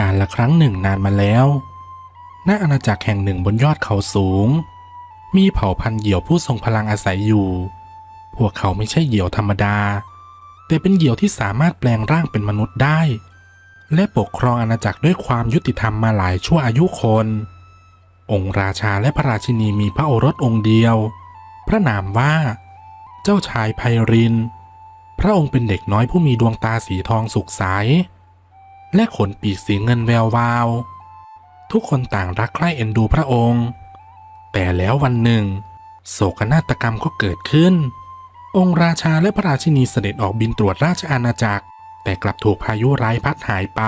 การละครั้งหนึ่งนานมาแล้วณอาณาจักรแห่งหนึ่งบนยอดเขาสูง มีเผ่าพันธุ์เหยี่ยวผู้ทรงพลังอาศัยอยู่ พวกเขาไม่ใช่เหยี่ยวธรรมดา แต่เป็นเหยี่ยวที่สามารถแปลงร่างเป็นมนุษย์ได้ และปกครองอาณาจักรด้วยความยุติธรรมมาหลายชั่วอายุคน องค์ราชาและพระราชินีมีพระโอรสองค์เดียว พระนามว่า เจ้าชายไพริน พระองค์เป็นเด็กน้อยผู้มีดวงตาสีทองสุกใส และขนปีกสีเงินแวววาว ทุกคนต่างรักใคร่เอ็นดูพระองค์ แต่แล้ววันหนึ่ง โศกนาฏกรรมก็เกิดขึ้น องค์ราชาและพระราชินีเสด็จออกบินตรวจราชอาณาจักร แต่กลับถูกพายุร้ายพัดหายไป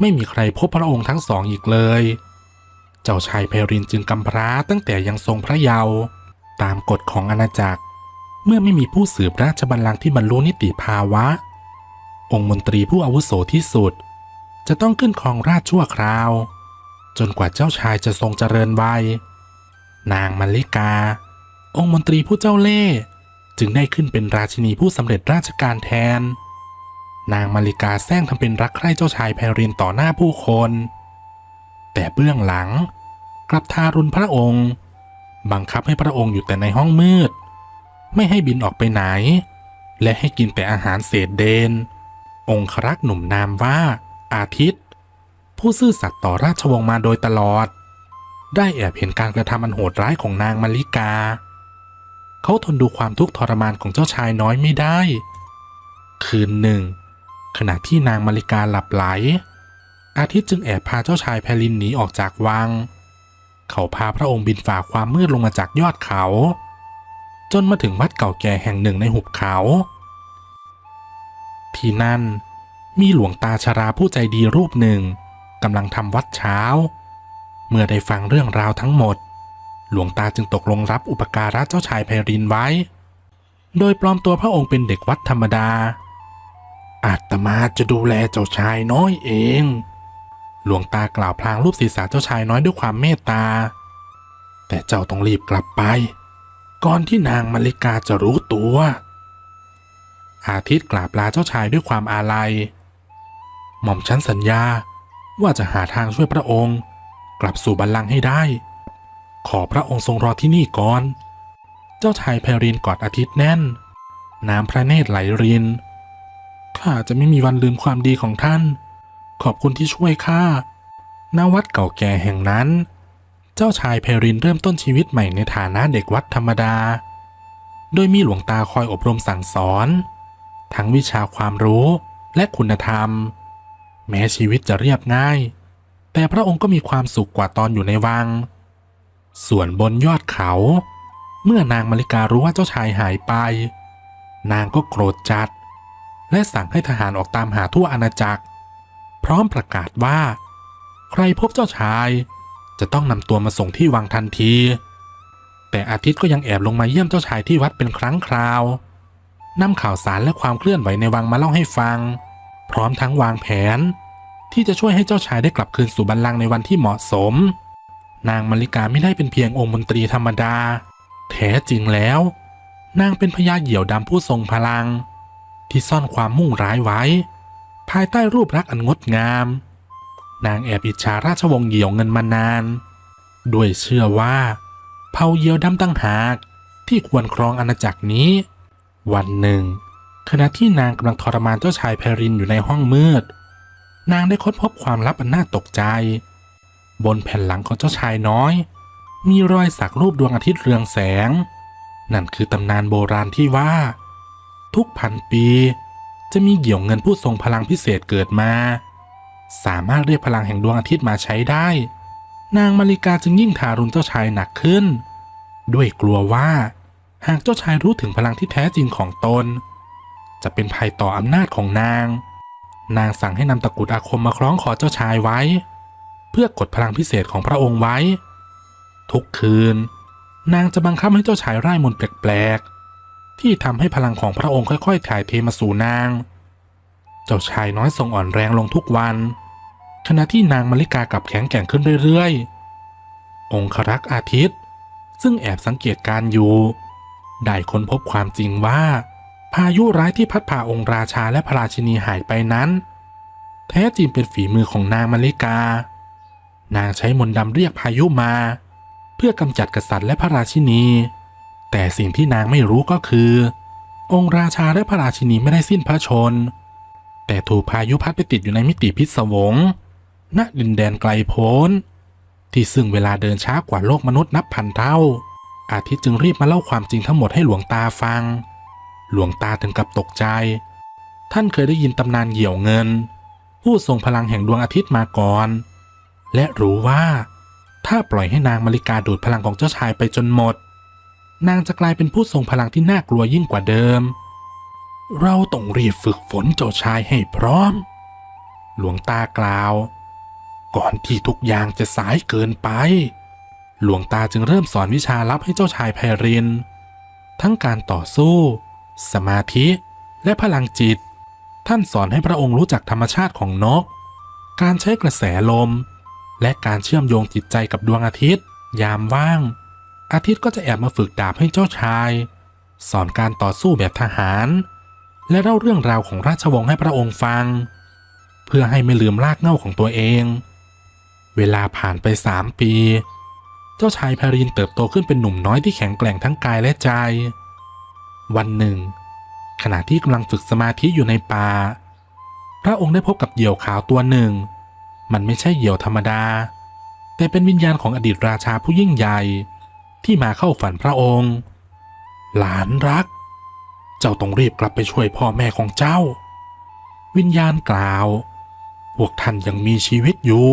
ไม่มีใครพบพระองค์ทั้งสองอีกเลย เจ้าชายเพรินจึงกำพร้าตั้งแต่ยังทรงพระเยาว์ตามกฎของอาณาจักร เมื่อไม่มีผู้สืบราชบัลลังก์ที่บรรลุนิติภาวะ องค์มนตรีผู้อาวุโสที่สุด จะต้องขึ้นครองราชชั่วคราว จนกว่าเจ้าชายจะทรงเจริญวัย นางมัลลิกา องค์มนตรีผู้เจ้าเล่ห์จึงได้ขึ้นเป็นราชินีผู้สำเร็จราชการแทน นางมาริกาแซงทำเป็นรักใคร่เจ้าชายแพรินต่อหน้าผู้คน แต่เบื้องหลังกลับทารุณพระองค์ บังคับให้พระองค์อยู่แต่ในห้องมืด ไม่ให้บินออกไปไหน และให้กินแต่อาหารเศษเดน องครักษ์หนุ่มนามว่า อาทิตย์ ผู้ซื่อสัตย์ต่อราชวงศ์มาโดยตลอด ได้แอบเห็นการกระทำอันโหดร้ายของนางมาริกา เขาทนดูความทุกข์ทรมานของเจ้าชายน้อยไม่ได้ คืนหนึ่ง ขณะที่นางมาริกาหลับไหล อาทิตย์จึงแอบพาเจ้าชายแพลินหนีออกจากวัง เขาพาพระองค์บินฝ่าความมืดลงมาจากยอดเขา จนมาถึงวัดเก่าแก่แห่งหนึ่งในหุบเขา ที่นั่น มีหลวงตาชราผู้ใจดีรูปหนึ่งกำลังทำวัดเช้า เมื่อได้ฟังเรื่องราวทั้งหมด หลวงตาจึงตกลงรับอุปการะเจ้าชายไพรินไว้ โดยปลอมตัวพระองค์เป็นเด็กวัดธรรมดา อาตมาจะดูแลเจ้าชายน้อยเอง หลวงตากล่าวพลางรูปศีรษะเจ้าชายน้อยด้วยความเมตตา แต่เจ้าต้องรีบกลับไป ก่อนที่นางมาริกาจะรู้ตัว อาทิตย์กราบลาเจ้าชายด้วยความอาลัย หม่อมฉันสัญญาว่าจะหาทางช่วยพระองค์ กลับสู่บัลลังก์ให้ได้ ขอพระองค์ทรงรอที่นี่ก่อน เจ้าชายแพรินกอดอาทิตย์แน่น น้ำพระเนตรไหลริน ข้าจะไม่มีวันลืมความดีของท่าน ขอบคุณที่ช่วยข้าณวัดเก่าแก่แห่งนั้น เจ้าชายเพรินเริ่มต้นชีวิตใหม่ในฐานะเด็กวัดธรรมดา โดยมีหลวงตาคอยอบรมสั่งสอน ทั้งวิชาความรู้และคุณธรรม แม้ชีวิตจะเรียบง่าย แต่พระองค์ก็มีความสุขกว่าตอนอยู่ในวัง ส่วนบนยอดเขา เมื่อนางมาริการู้ว่าเจ้าชายหายไป นางก็โกรธจัด และสั่งให้ทหารออกตามหาทั่วอาณาจักร พร้อมประกาศว่า ใครพบเจ้าชายจะต้องนำตัวมาส่งที่วังทันที แต่อาทิตย์ก็ยังแอบลงมาเยี่ยมเจ้าชายที่วัดเป็นครั้งคราว นำข่าวสารและความเคลื่อนไหวในวังมาเล่าให้ฟัง พร้อมทั้งวางแผน ที่จะช่วยให้เจ้าชายได้กลับคืนสู่บัลลังก์ในวันที่เหมาะสม นางมาริกาไม่ได้เป็นเพียงองค์มนตรีธรรมดา แท้จริงแล้ว นางเป็นพญาเหยี่ยวดำผู้ทรงพลัง ที่ซ่อนความมุ่งร้ายไว้ ภายใต้รูปลักษณ์อันงดงาม นางแอบอิจฉาราชวงศ์เหยี่ยวเงินมานาน ด้วยเชื่อว่าเผ่าเหยี่ยวดำตั้งหากที่ควรครองอาณาจักรนี้ วันหนึ่ง ขณะที่นางกำลังทรมานเจ้าชายแพรินอยู่ในห้องมืด นางได้ค้นพบความลับอันน่าตกใจ บนแผ่นหลังของเจ้าชายน้อย มีรอยสักรูปดวงอาทิตย์เรืองแสง นั่นคือตำนานโบราณที่ว่า ทุกพันปี จะมีเหี่ยวเงินผู้ทรงพลังพิเศษเกิดมา สามารถเรียกพลังแห่งดวงอาทิตย์มาใช้ได้ นางมาริกาจึงยิ่งทารุณเจ้าชายหนักขึ้น ด้วยกลัวว่า หากเจ้าชายรู้ถึงพลังที่แท้จริงของตน จะเป็นภัยต่ออำนาจของนาง นางสั่งให้นำตะกรุดอาคมมาคล้องคอเจ้าชายไว้ เพื่อกดพลังพิเศษของพระองค์ไว้ ทุกคืน นางจะบังคับให้เจ้าชายไร้มนต์แปลกๆ ที่ทำให้พลังของพระองค์ค่อยๆ ถ่ายเทมาสู่นาง เจ้าชายน้อยทรงอ่อนแรงลงทุกวัน ขณะที่นางมาริกากลับแข็งแกร่งขึ้นเรื่อยๆ องครักษ์อาทิตย์ ซึ่งแอบสังเกตการอยู่ ได้ค้นพบความจริงว่า พายุร้ายที่พัดพาองค์ราชาและพระราชินีหายไปนั้น แท้จริงเป็นฝีมือของนางมาริกา นางใช้มนต์ดำเรียกพายุมา เพื่อกำจัดกษัตริย์และพระราชินี แต่สิ่งที่นางไม่รู้ก็คือ องค์ราชาและพระราชินีไม่ได้สิ้นพระชน แต่ถูกพายุพัดไปติดอยู่ในมิติพิศวงณดินแดนไกลโพ้นที่ซึ่งเวลาเดินช้ากว่าโลกมนุษย์นับพันเท่า อาทิตย์จึงรีบมาเล่าความจริงทั้งหมดให้หลวงตาฟัง หลวงตาถึงกับตกใจ ท่านเคยได้ยินตำนานเหี่ยวเงิน ผู้ทรงพลังแห่งดวงอาทิตย์มาก่อน และรู้ว่าถ้าปล่อยให้นางมาริกาดูดพลังของเจ้าชายไปจนหมด นางจะกลายเป็นผู้ทรงพลังที่น่ากลัวยิ่งกว่าเดิม เราต้องรีบฝึกฝนเจ้าชายให้พร้อม หลวงตากล่าว ก่อนที่ทุกอย่างจะสายเกินไป หลวงตาจึงเริ่มสอนวิชาลับให้เจ้าชายไพริน ทั้งการต่อสู้ สมาธิและพลังจิต ท่านสอนให้พระองค์รู้จักธรรมชาติของนก การใช้กระแสลม และการเชื่อมโยงจิตใจกับดวงอาทิตย์ ยามว่าง อาทิตย์ก็จะแอบมาฝึกดาบให้เจ้าชาย สอนการต่อสู้แบบทหาร และเล่าเรื่องราวของราชวงศ์ให้พระองค์ฟัง เพื่อให้ไม่ลืมรากเหง้าของตัวเอง เวลาผ่านไปสามปี จ้าชายพารินเติบโตขึ้นเป็นหนุ่มน้อยที่แข็งแกร่งทั้งกายและใจ วันหนึ่ง ขณะที่กำลังฝึกสมาธิอยู่ในป่า พระองค์ได้พบกับเหยี่ยวขาวตัวหนึ่ง มันไม่ใช่เหยี่ยวธรรมดา แต่เป็นวิญญาณของอดีตราชาผู้ยิ่งใหญ่ ที่มาเข้าฝันพระองค์ หลานรัก เจ้าต้องรีบกลับไปช่วยพ่อแม่ของเจ้า วิญญาณกล่าว พวกท่านยังมีชีวิตอยู่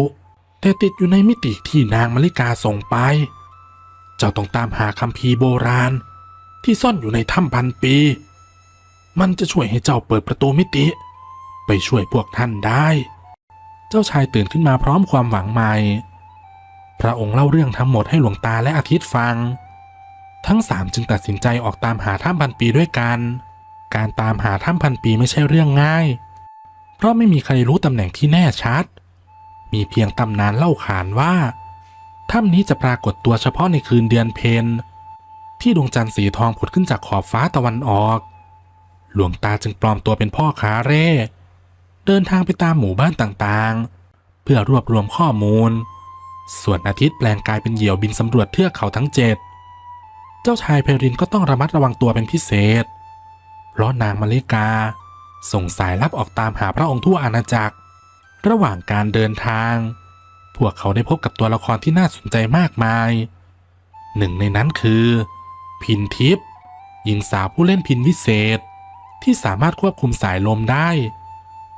แต่ติดอยู่ในมิติที่นางมาริกาส่งไป เจ้าต้องตามหาคัมภีโบราณ ที่ซ่อนอยู่ในถ้ำพันปี มันจะช่วยให้เจ้าเปิดประตูมิติ ไปช่วยพวกท่านได้ เจ้าชายตื่นขึ้นมาพร้อมความหวังใหม่ พระองค์เล่าเรื่องทั้งหมดให้หลวงตาและอาทิตย์ฟัง ทั้งสามจึงตัดสินใจออกตามหาถ้ำพันปีด้วยกัน การตามหาถ้ำพันปีไม่ใช่เรื่องง่าย เพราะไม่มีใครรู้ตำแหน่งที่แน่ชัด มีเพียงตำนานเล่าขานว่าถ้ำนี้จะปรากฏตัวเฉพาะในคืนเดือนเพนที่ดวงจันทร์สีทองผุดขึ้นจากขอบฟ้าตะวันออก หลวงตาจึงปลอมตัวเป็นพ่อค้าเร่ เดินทางไปตามหมู่บ้านต่างๆ เพื่อรวบรวมข้อมูล ส่วนอาทิตย์แปลงกายเป็นเหยี่ยวบินสำรวจเทือกเขาทั้งเจ็ดเจ้าชายเพรินก็ต้องระมัดระวังตัวเป็นพิเศษ เพราะนางมาริกา ส่งสายลับออกตามหาพระองค์ทั่วอาณาจักร ระหว่างการเดินทาง พวกเขาได้พบกับตัวละครที่น่าสนใจมากมาย หนึ่งในนั้นคือ พินทิพย์หญิงสาวผู้เล่นพินวิเศษ ที่สามารถควบคุมสายลมได้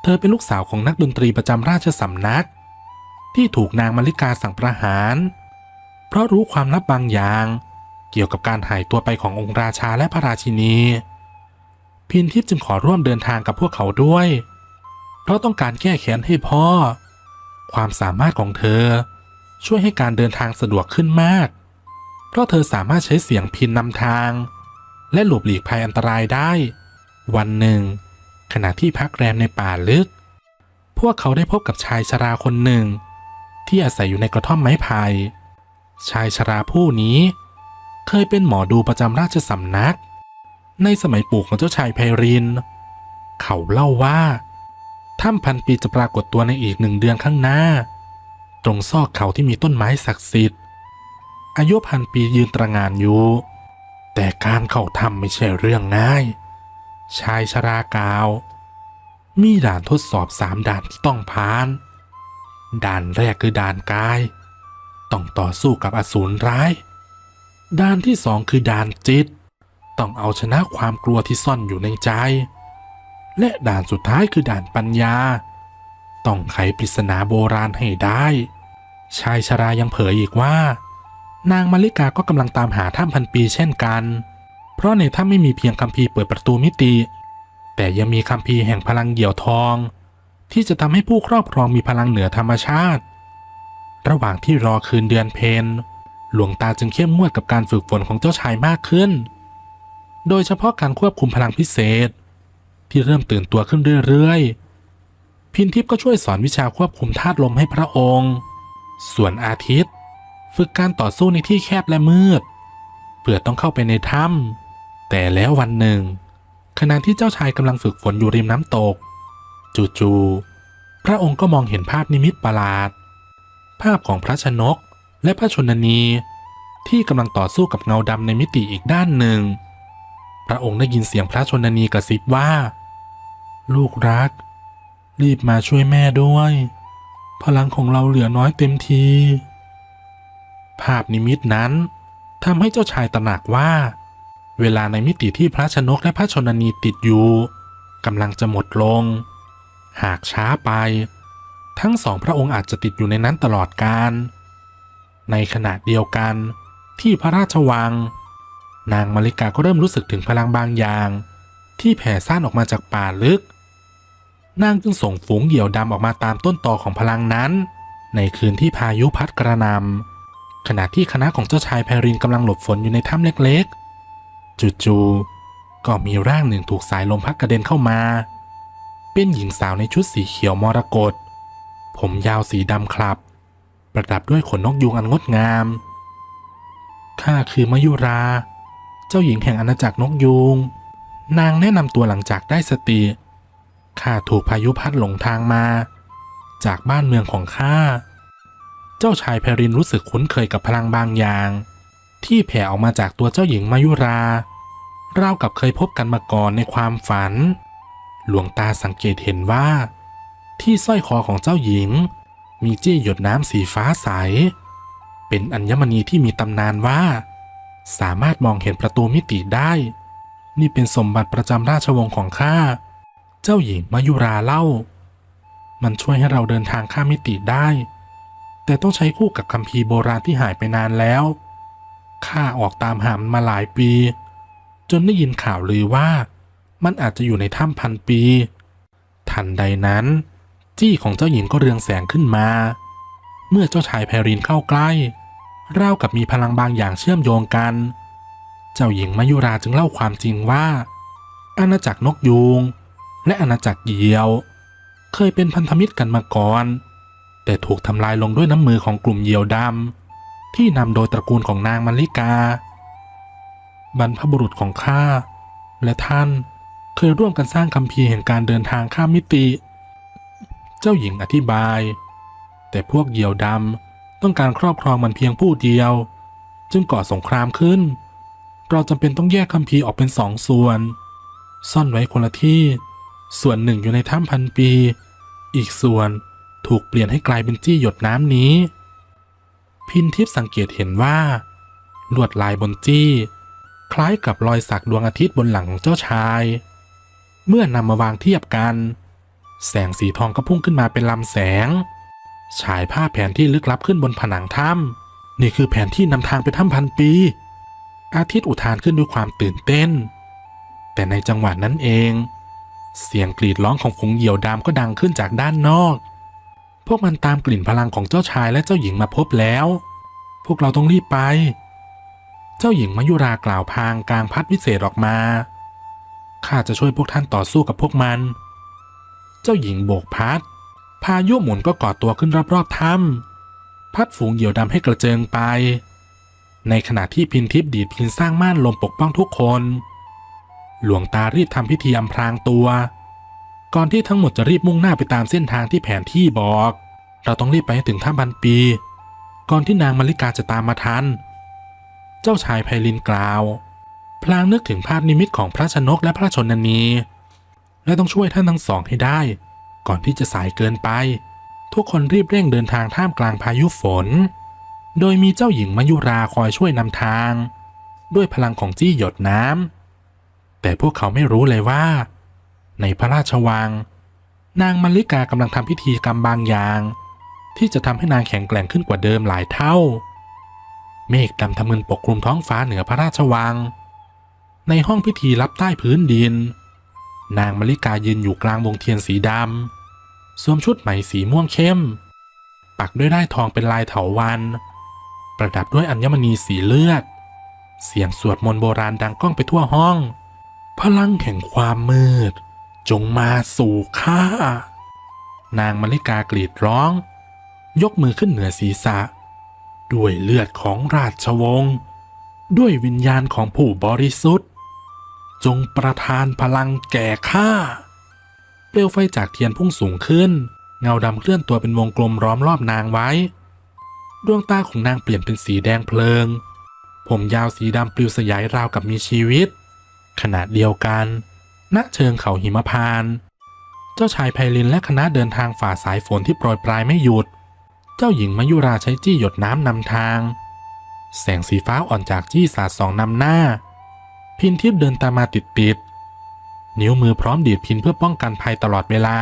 เธอเป็นลูกสาวของนักดนตรีประจำราชสำนัก ที่ถูกนางมาริกาสั่งประหาร เพราะรู้ความลับบางอย่างเกี่ยวกับการหายตัวไปขององค์ราชาและพระราชินี พินทิพย์จึงขอร่วมเดินทางกับพวกเขาด้วย เพราะต้องการแก้แค้นให้พ่อ ความสามารถของเธอ ช่วยให้การเดินทางสะดวกขึ้นมาก เพราะเธอสามารถใช้เสียงพินนำทาง และหลบหลีกภัยอันตรายได้ วันหนึ่ง ขณะที่พักแรมในป่าลึก พวกเขาได้พบกับชายชราคนหนึ่ง ที่อาศัยอยู่ในกระท่อมไม้ไผ่ชายชราผู้นี้ เคยเป็นหมอดูประจำราชสำนัก ในสมัยปู่ของเจ้าชายไพริน เขาเล่าว่า ถ้ำพันปีจะปรากฏตัวในอีกหนึ่งเดือนข้างหน้า ตรงซอกเขาที่มีต้นไม้ศักดิ์สิทธิ์อายุพันปียืนตระงานอยู่ แต่การเข้าถ้ำไม่ใช่เรื่องง่าย ชายชรากาว มีด่านทดสอบสามด่านที่ต้องผ่าน ด่านแรกคือด่านกาย ต้องต่อสู้กับอสูรร้าย ด่านที่สองคือด่านจิต ต้องเอาชนะความกลัวที่ซ่อนอยู่ในใจ และด่านสุดท้ายคือด่านปัญญา ต้องไขปริศนาโบราณให้ได้ ชายชรายังเผยอีกว่า นางมาริกาก็กำลังตามหาถ้ำพันปีเช่นกัน เพราะในถ้ำไม่มีเพียงคัมภีร์เปิดประตูมิติ แต่ยังมีคัมภีร์แห่งพลังเหยี่ยวทอง ที่จะทำให้ผู้ครอบครองมีพลังเหนือธรรมชาติ ระหว่างที่รอคืนเดือนเพนหลวงตาจึงเข้มงวดกับการฝึกฝนของเจ้าชายมากขึ้น โดยเฉพาะการควบคุมพลังพิเศษ ที่เริ่มตื่นตัวขึ้นเรื่อยๆ พินทิพย์ก็ช่วยสอนวิชาควบคุมธาตุลมให้พระองค์ ส่วนอาทิตย์ ฝึกการต่อสู้ในที่แคบและมืด เพื่อต้องเข้าไปในถ้ำแต่แล้ววันหนึ่ง ขณะที่เจ้าชายกำลังฝึกฝนอยู่ริมน้ำตก จู่ๆพระองค์ก็มองเห็นภาพนิมิตประหลาด ภาพของพระชนกและพระชนนีที่กำลังต่อสู้กับเงาดำในมิติอีกด้านหนึ่ง พระองค์ได้ยินเสียงพระชนนีกระซิบว่า ลูกรัก รีบมาช่วยแม่ด้วย พลังของเราเหลือน้อยเต็มที ภาพนิมิตนั้นทำให้เจ้าชายตระหนักว่า เวลาในมิติที่พระชนกและพระชนนีติดอยู่กำลังจะหมดลง หากช้าไป ทั้งสองพระองค์อาจจะติดอยู่ในนั้นตลอดกาลในขณะเดียวกันที่พระราชวัง นางมาริกาก็เริ่มรู้สึกถึงพลังบางอย่าง ที่แผ่ซ่านออกมาจากป่าลึก นางจึงส่งฝูงเหยี่ยวดำออกมาตามต้นตอของพลังนั้น ในคืนที่พายุพัดกระนำขณะที่คณะของเจ้าชายแพรินกำลังหลบฝนอยู่ในถ้ำเล็กๆ จู่ๆก็มีร่างหนึ่งถูกสายลมพัดกระเด็นเข้ามา เป็นหญิงสาวในชุดสีเขียวมรกตผมยาวสีดำคลับ ประดับด้วยขนนกยูงอันงดงาม ข้าคือมยุรา เจ้าหญิงแห่งอาณาจักรนกยูง นางแนะนำตัวหลังจากได้สติ ข้าถูกพายุพัดหลงทางมา จากบ้านเมืองของข้า เจ้าชายแพรินรู้สึกคุ้นเคยกับพลังบางอย่าง ที่แผ่ออกมาจากตัวเจ้าหญิงมายุรา ราวกับเคยพบกันมาก่อนในความฝัน หลวงตาสังเกตเห็นว่า ที่สร้อยคอของเจ้าหญิง มีจี้หยดน้ำสีฟ้าใส เป็นอัญมณีที่มีตำนานว่า สามารถมองเห็นประตูมิติได้ นี่เป็นสมบัติประจำราชวงศ์ของข้า เจ้าหญิงมายุราเล่า มันช่วยให้เราเดินทางข้ามมิติได้ แต่ต้องใช้คู่กับคัมภีร์โบราณที่หายไปนานแล้ว ข้าออกตามหามันมาหลายปี จนได้ยินข่าวลือว่า มันอาจจะอยู่ในถ้ำพันปี ทันใดนั้น จี้ของเจ้าหญิงก็เรืองแสงขึ้นมา เมื่อเจ้าชายแพรินเข้าใกล้ราวกับมีพลังบางอย่างเชื่อมโยงกัน เจ้าหญิงมายุราจึงเล่าความจริงว่า อาณาจักรนกยูง และอาณาจักรเยียว เคยเป็นพันธมิตรกันมาก่อน แต่ถูกทำลายลงด้วยน้ำมือของกลุ่มเยียวดำที่นำโดยตระกูลของนางมัลลิกา บรรพบุรุษของข้าและท่านเคยร่วมกันสร้างคัมภีร์แห่งการเดินทางข้ามมิติ เจ้าหญิงอธิบาย แต่พวกเยียวดำต้องการครอบครองมันเพียงผู้เดียว จึงก่อสงครามขึ้น เราจำเป็นต้องแยกคัมภีร์ออกเป็นสองส่วน ซ่อนไว้คนละที่ ส่วนหนึ่งอยู่ในถ้ำพันปี อีกส่วนถูกเปลี่ยนให้กลายเป็นจี้หยดน้ำนี้ พินทิพย์สังเกตเห็นว่า ลวดลายบนจี้ คล้ายกับรอยสักดวงอาทิตย์บนหลังของเจ้าชาย เมื่อนำมาวางเทียบกัน แสงสีทองก็พุ่งขึ้นมาเป็นลำแสง ฉายภาพแผนที่ลึกลับขึ้นบนผนังถ้ำนี่คือแผนที่นำทางไปถ้ำพันปี อาทิตย์อุทานขึ้นด้วยความตื่นเต้น แต่ในจังหวะนั้นเอง เสียงกรีดร้องของฝูงเหยี่ยวดำก็ดังขึ้นจากด้านนอก พวกมันตามกลิ่นพลังของเจ้าชายและเจ้าหญิงมาพบแล้ว พวกเราต้องรีบไป เจ้าหญิงมายุรากล่าวพางกลางพัดวิเศษออกมา ข้าจะช่วยพวกท่านต่อสู้กับพวกมัน เจ้าหญิงโบกพัด พายุหมุนก็ก่อตัวขึ้นรอบๆถ้ำพัดฝูงเหยี่ยวดำให้กระเจิงไป ในขณะที่พินทิพย์ดีดพินสร้างม่านลมปกป้องทุกคน หลวงตารีบทำพิธีอำพรางตัว ก่อนที่ทั้งหมดจะรีบมุ่งหน้าไปตามเส้นทางที่แผนที่บอก เราต้องรีบไปให้ถึงถ้ำพันปี ก่อนที่นางมาริกาจะตามมาทัน เจ้าชายไพลินกล่าว พลางนึกถึงภาพนิมิตของพระชนกและพระชนนีและต้องช่วยท่านทั้งสองให้ได้ ก่อนที่จะสายเกินไป ทุกคนรีบเร่งเดินทางท่ามกลางพายุฝน โดยมีเจ้าหญิงมายุราคอยช่วยนำทาง ด้วยพลังของจี้หยดน้ำ แต่พวกเขาไม่รู้เลยว่า ในพระราชวัง นางมัลลิกากำลังทำพิธีกรรมบางอย่าง ที่จะทำให้นางแข็งแกร่งขึ้นกว่าเดิมหลายเท่า เมฆดำทะมึนปกคลุมท้องฟ้าเหนือพระราชวัง ในห้องพิธีลับใต้พื้นดิน นางมลิกายืนอยู่กลางวงเทียนสีดำสวมชุดไหมสีม่วงเข้ม ปักด้วยได้ายทองเป็นลายเถาวัน ประดับด้วยอัญมณีสีเลือด เสียงสวดมนต์โบราณดังก้องไปทั่วห้อง พลังแห่งความมืด จงมาสู่ข้า นางมลิกากรีดร้อง ยกมือขึ้นเหนือศีรษะ ด้วยเลือดของราชวงศ์ด้วยวิญญาณของผู้บริสุทธิ์ จงประทานพลังแก่ข้า เปลวไฟจากเทียนพุ่งสูงขึ้น เงาดำเคลื่อนตัวเป็นวงกลมล้อมรอบนางไว้ ดวงตาของนางเปลี่ยนเป็นสีแดงเพลิง ผมยาวสีดำปลิวสยายราวกับมีชีวิต ขณะเดียวกัน ณเชิงเขาหิมพาน เจ้าชายไพลินและคณะเดินทางฝ่าสายฝนที่โปรยปลายไม่หยุด เจ้าหญิงมายุราใช้จี้หยดน้ำนำทาง แสงสีฟ้าอ่อนจากจี้สาดสองนำหน้า พินทิพย์เดินตามมาติดติดนิ้วมือพร้อมดีดพินเพื่อป้องกันภัยตลอดเวลา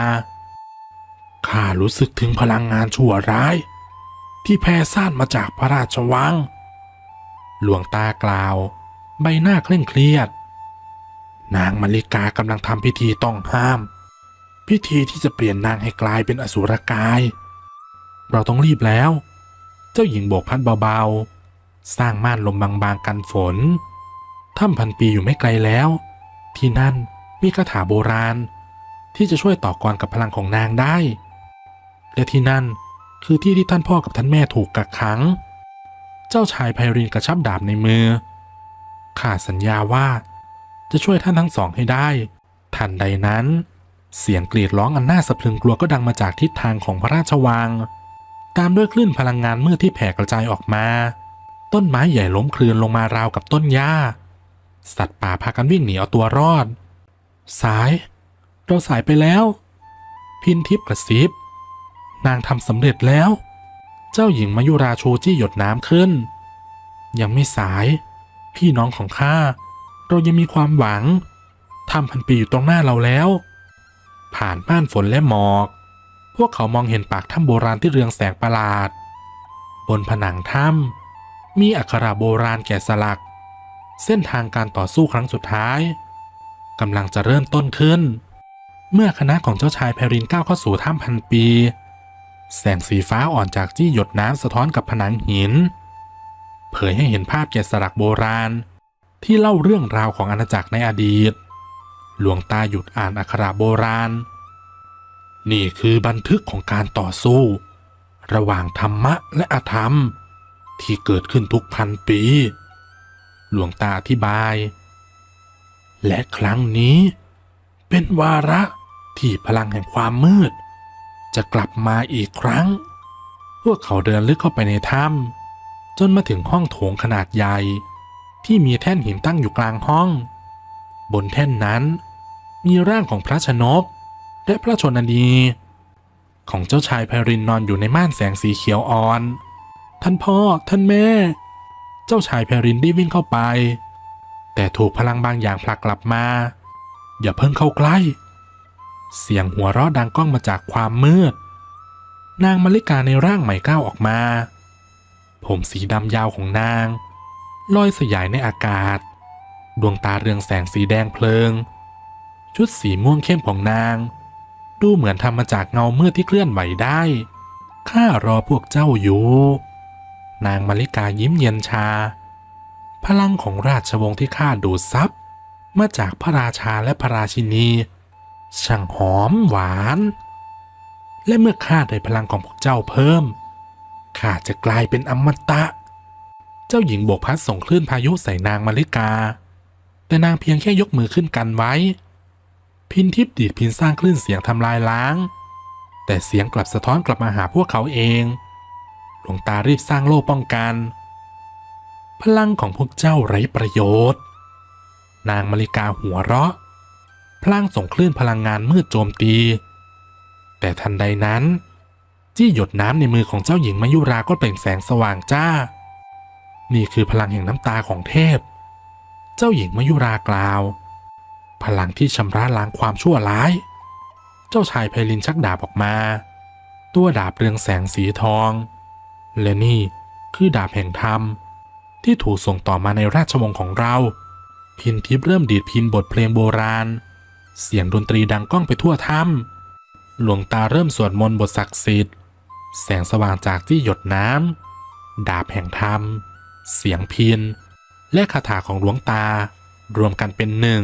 ข้ารู้สึกถึงพลังงานชั่วร้าย ที่แผ่ซ่านมาจากพระราชวัง หลวงตากล่าว ใบหน้าเคร่งเครียด นางมาริกากำลังทำพิธีต้องห้าม พิธีที่จะเปลี่ยนนางให้กลายเป็นอสุรกาย เราต้องรีบแล้ว เจ้าหญิงโบกพัดเบาๆ สร้างม่านลมบางๆกันฝนถ้ำพันปีอยู่ไม่ไกลแล้ว ที่นั่นมีคาถาโบราณ ที่จะช่วยต่อกรกับพลังของนางได้ และที่นั่นคือที่ที่ท่านพ่อกับท่านแม่ถูกกักขัง เจ้าชายไพรินกระชับดาบในมือข้าสัญญาว่า จะช่วยท่านทั้งสองให้ได้ ทันใดนั้น เสียงกรีดร้องอันน่าสะพรึงกลัวก็ดังมาจากทิศทางของพระราชวัง ตามด้วยคลื่นพลังงานมืดที่แผ่กระจายออกมา ต้นไม้ใหญ่ล้มคลืนลงมาราวกับต้นหญ้า สัตว์ป่าพากันวิ่งหนีเอาตัวรอด สาย เราสายไปแล้ว พินทิพย์กระซิบ นางทำสำเร็จแล้ว เจ้าหญิงมายุราชูจี้หยดน้ำขึ้น ยังไม่สาย พี่น้องของข้า เรายังมีความหวังทำพันปีอยู่ตรงหน้าเราแล้ว ผ่านม่านฝนและหมอก พวกเขามองเห็นปากถ้ำโบราณที่เรืองแสงประหลาด บนผนังถ้ำมีอักขระโบราณแกะสลัก เส้นทางการต่อสู้ครั้งสุดท้ายกำลังจะเริ่มต้นขึ้น เมื่อคณะของเจ้าชายแพรินก้าวเข้าสู่ถ้ำพันปี แสงสีฟ้าอ่อนจากจี้หยดน้ำสะท้อนกับผนังหิน เผยให้เห็นภาพแกะสลักโบราณ ที่เล่าเรื่องราวของอาณาจักรในอดีต หลวงตาหยุดอ่านอักขระโบราณ นี่คือบันทึกของการต่อสู้ ระหว่างธรรมะและอธรรม ที่เกิดขึ้นทุกพันปี หลวงตาอธิบาย และครั้งนี้เป็นวาระที่พลังแห่งความมืด จะกลับมาอีกครั้ง พวกเขาเดินลึกเข้าไปในถ้ำจนมาถึงห้องโถงขนาดใหญ่ ที่มีแท่นหินตั้งอยู่กลางห้อง บนแท่นนั้น มีร่างของพระชนก และพระชนนี ของเจ้าชายไพรินนอนอยู่ในม่านแสงสีเขียวอ่อน ท่านพ่อท่านแม่ เจ้าชายไพรินได้วิ่งเข้าไป แต่ถูกพลังบางอย่างผลักกลับมา อย่าเพิ่งเข้าใกล้ เสียงหัวเราะดังก้องมาจากความมืด นางมาริกาในร่างใหม่ก้าวออกมา ผมสีดำยาวของนาง ลอยสยายในอากาศ ดวงตาเรืองแสงสีแดงเพลิง ชุดสีม่วงเข้มของนาง ดูเหมือนทำมาจากเงามืดที่เคลื่อนไหวได้ ข้ารอพวกเจ้าอยู่ นางมาริกายิ้มเย็นชา พลังของราชวงศ์ที่ข้าดูดซับมาจากพระราชาและพระราชินี ช่างหอมหวาน และเมื่อข้าได้พลังของพวกเจ้าเพิ่มข้าจะกลายเป็นอมตะ เจ้าหญิงโบกพัดส่งคลื่นพายุใส่นางมาริกา แต่นางเพียงแค่ยกมือขึ้นกันไว้ พินทิพย์ดีดพินสร้างคลื่นเสียงทำลายล้าง แต่เสียงกลับสะท้อนกลับมาหาพวกเขาเองหลวงตารีบสร้างโล่ป้องกัน พลังของพวกเจ้าไร้ประโยชน์ นางมาริกาหัวเราะ พลางส่งคลื่นพลังงานมืดโจมตี แต่ทันใดนั้น จี้หยดน้ำในมือของเจ้าหญิงมายุราก็เปล่งแสงสว่างจ้า นี่คือพลังแห่งน้ำตาของเทพ เจ้าหญิงมายุรากล่าว พลังที่ชำระล้างความชั่วร้าย เจ้าชายไพลินชักดาบออกมา ตัวดาบเรืองแสงสีทอง และนี่คือดาบแห่งธรรม ที่ถูกส่งต่อมาในราชวงศ์ของเรา พินทิพย์เริ่มดีดพินบทเพลงโบราณ เสียงดนตรีดังก้องไปทั่วถ้ำหลวงตาเริ่มสวดมนต์บทศักดิ์สิทธิ์ แสงสว่างจากที่หยดน้ำดาบแห่งธรรม เสียงพิน และคาถาของหลวงตา รวมกันเป็นหนึ่ง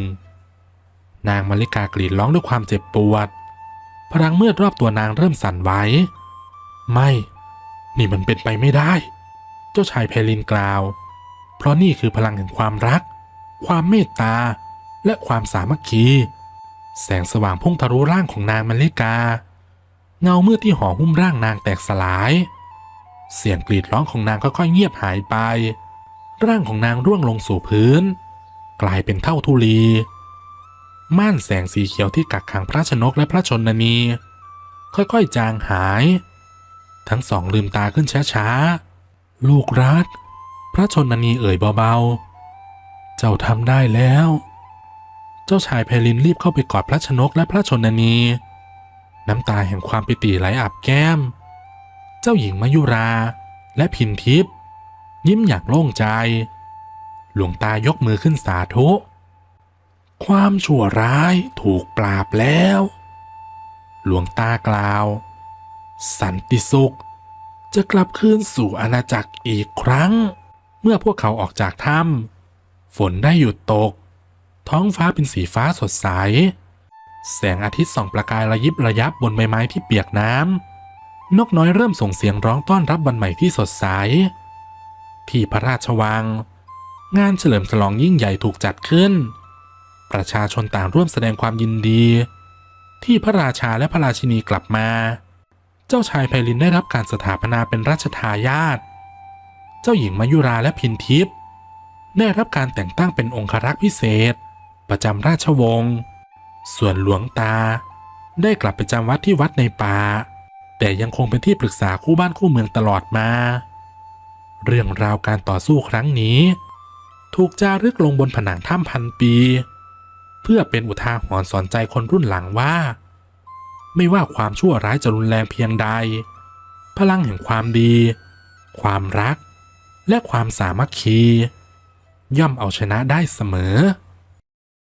นางมาริกากรีดร้องด้วยความเจ็บปวด พลังมืดรอบตัวนางเริ่มสั่นไหว ไม่ นี่มันเป็นไปไม่ได้ เจ้าชายเพลินกล่าว เพราะนี่คือพลังแห่งความรัก ความเมตตา และความสามัคคี แสงสว่างพุ่งทะลุร่างของนางมาริกา เงามืดที่ห่อหุ้มร่างนางแตกสลาย เสียงกรีดร้องของนางค่อยๆเงียบหายไป ร่างของนางร่วงลงสู่พื้น กลายเป็นเท่าทุลี ม่านแสงสีเขียวที่กักขังพระชนกและพระชนนี ค่อยๆจางหาย ทั้งสองลืมตาขึ้นช้าๆ ลูกรัก พระชนนีเอ่ยเบาๆ เจ้าทำได้แล้ว เจ้าชายเพลินรีบเข้าไปกอดพระชนกและพระชนนี น้ำตาแห่งความปิติไหลอาบแก้ม เจ้าหญิงมายุรา และพินทิพย์ยิ้มอย่างโล่งใจ หลวงตายกมือขึ้นสาธุ ความชั่วร้ายถูกปราบแล้ว หลวงตากล่าว สันติสุข จะกลับคืนสู่อาณาจักรอีกครั้ง เมื่อพวกเขาออกจากถ้ำฝนได้หยุดตก ท้องฟ้าเป็นสีฟ้าสดใส แสงอาทิตย์ส่องประกายระยิบระยับบนใบไม้ที่เปียกน้ำ นกน้อยเริ่มส่งเสียงร้องต้อนรับวันใหม่ที่สดใส ที่พระราชวัง งานเฉลิมฉลองยิ่งใหญ่ถูกจัดขึ้น ประชาชนต่างร่วมแสดงความยินดี ที่พระราชาและพระราชินีกลับมา เจ้าชายไพลินได้รับการสถาปนาเป็นราชทายาท เจ้าหญิงมายุราและพินทิพย์ได้รับการแต่งตั้งเป็นองครักษ์พิเศษ ประจำราชวงศ์ ส่วนหลวงตา ได้กลับไปจำวัดที่วัดในป่า แต่ยังคงเป็นที่ปรึกษาคู่บ้านคู่เมืองตลอดมา เรื่องราวการต่อสู้ครั้งนี้ ถูกจารึกลงบนผนังถ้ำพันปี เพื่อเป็นอุทาหรณ์สอนใจคนรุ่นหลังว่า ไม่ว่าความชั่วร้ายจะรุนแรงเพียงใด พลังแห่งความดี ความรัก และความสามัคคี ย่อมเอาชนะได้เสมอ